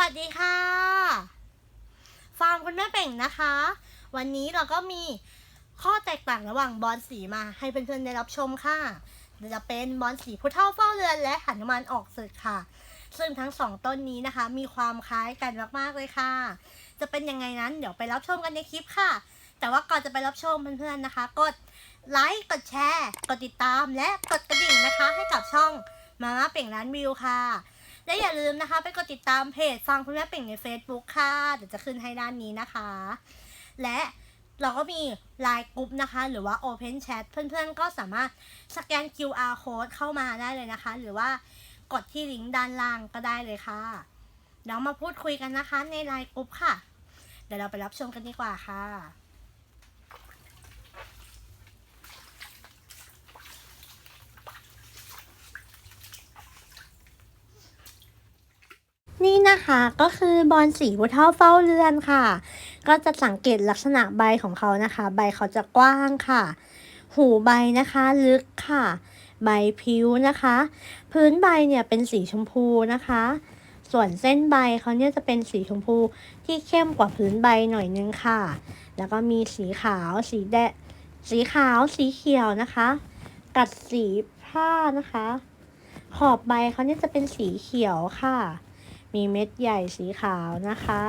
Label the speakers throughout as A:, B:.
A: วัสดีค่ะ ฟาร์มคุณแม่เป่งนะคะ วันนี้เราก็มีข้อแตกต่างระหว่างบอลสีมาให้เพื่อนๆได้รับชมค่ะ จะเป็นบอลสีผู้เท่าเฝ้าเรือนและหันุมานออกศึกค่ะ ซึ่งทั้งสองต้นนี้นะคะ มีความคล้ายกันมากๆเลยค่ะ จะเป็นยังไงนั้นเดี๋ยวไปรับชมกันในคลิปค่ะ แต่ว่าก่อนจะไปรับชมเพื่อนๆนะคะ กดไลค์กดแชร์ กดติดตามและกดกระดิ่งนะคะ ให้กับช่องมาม่าเป่งร้านวิวค่ะ และอย่าลืมนะคะ ไปกดติดตามเพจฟังคุณแม่เป่งใน Facebook ค่ะ เดี๋ยวจะขึ้นให้ด้านนี้นะคะ และเราก็มีไลน์กรุ๊ปนะคะ หรือว่า Open Chat เพื่อนๆ ก็สามารถสแกน QR code เข้ามาได้เลยนะคะ หรือว่ากดที่ลิงก์ด้านล่างก็ได้เลยค่ะเดี๋ยวมาพูดคุยกันนะคะในไลน์กรุ๊ปค่ะ เดี๋ยวเราไปรับชมกันดีกว่าค่ะ นี่นะคะก็คือบอลสีผู้เท่าเฝ้าเรือนค่ะ ก็จะสังเกตลักษณะใบของเขานะคะ ใบเขาจะกว้างค่ะ หูใบนะคะลึกค่ะ ใบผิวนะคะ พื้นใบเนี่ยเป็นสีชมพูนะคะ ส่วนเส้นใบเขาเนี่ยจะเป็นสีชมพูที่เข้มกว่าพื้นใบหน่อยนึงค่ะ แล้วก็มีสีขาวสีแดงสีขาวสีเขียวนะคะ กัดสีผ้านะคะ ขอบใบเขาเนี่ยจะเป็นสีเขียวค่ะ มีเม็ดใหญ่สีขาวนะคะ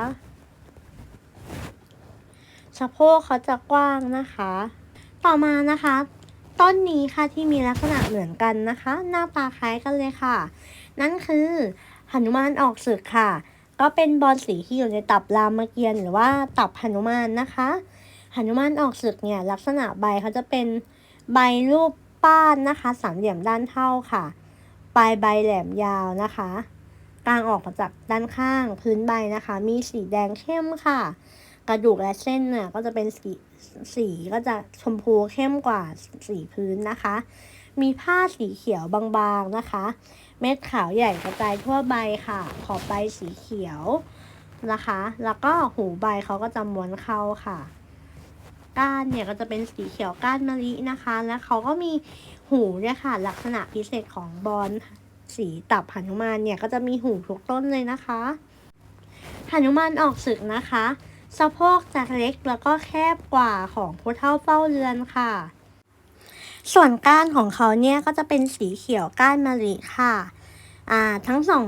A: สะโพกเขาจะกว้างนะคะ ต่อมานะคะ ต้นนี้ค่ะที่มีลักษณะเหมือนกันนะคะ หน้าตาคล้ายกันเลยค่ะ นั่นคือหนุมานออกศึกค่ะ ก็เป็นบอลสีที่อยู่ในตับรามเกียรติ์หรือว่าตับหนุมานนะคะหนุมานออกศึกเนี่ยลักษณะใบเขาจะเป็นใบรูปป้านนะคะ สามเหลี่ยมด้านเท่าค่ะ ปลายใบแหลมยาวนะคะ กลางออกมาจากด้านข้างพื้นใบนะคะ มีสีแดงเข้มค่ะ กระดูกและเส้นเนี่ยก็จะเป็นสีสีก็จะชมพูเข้มกว่าสีพื้นนะคะ มีผ้าสีเขียวบางๆนะคะ เม็ดขาวใหญ่กระจายทั่วใบค่ะ ขอบใบสีเขียวนะคะ แล้วก็หูใบเขาก็จะม้วนเข้าค่ะ ก้านเนี่ยก็จะเป็นสีเขียวก้านมะลินะคะ แล้วเขาก็มีหูเนี่ยค่ะ ลักษณะพิเศษของบอล สีตับหนุมานเนี่ยก็จะมีหูทุกต้นเลยนะคะหนุมานออกศึกนะคะ สะโพกจะเล็กแล้วก็แคบกว่าของผู้เท่าเฝ้าเรือนค่ะ ส่วนก้านของเขาเนี่ยก็จะเป็นสีเขียวก้านมะลิค่ะอ่าทั้งสอง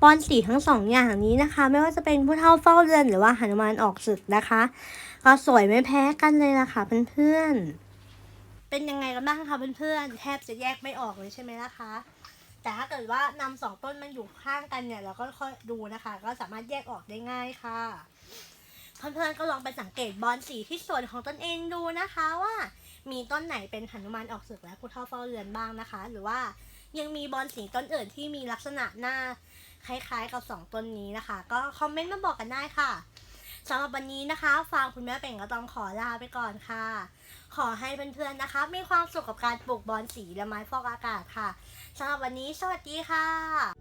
A: ปอนสีทั้งสองอย่างนี้นะคะ ไม่ว่าจะเป็นผู้เท่าเฝ้าเรือนหรือว่าหนุมานออกศึกนะคะก็สวยไม่แพ้กันเลยล่ะค่ะเพื่อนๆเป็นยังไงกันบ้างคะเพื่อนๆแทบจะแยกไม่ออกเลยใช่ไหมล่ะคะ แต่ถ้าเกิดว่านำสองต้นมันอยู่ข้างกันเนี่ยเราก็ค่อยดูนะคะ ก็สามารถแยกออกได้ง่ายค่ะเพื่อนๆก็ลองไปสังเกตบอลสีที่สวนของตนเองดูนะคะว่า มีต้นไหนเป็นหนุมานออกศึกและผู้เท่าเฝ้าเรือนบ้างนะคะ หรือว่ายังมีบอลสีต้นอื่นที่มีลักษณะหน้าคล้ายๆกับสองต้นนี้นะคะ ก็คอมเมนต์มาบอกกันได้ค่ะ สำหรับวันนี้นะคะ ฟางคุณแม่เป่งก็ต้องขอลาไปก่อนค่ะ ขอให้เพื่อนๆนะคะ มีความสุขกับการปลูกบอลสีและไม้ฟอกอากาศค่ะสำหรับวันนี้สวัสดีค่ะ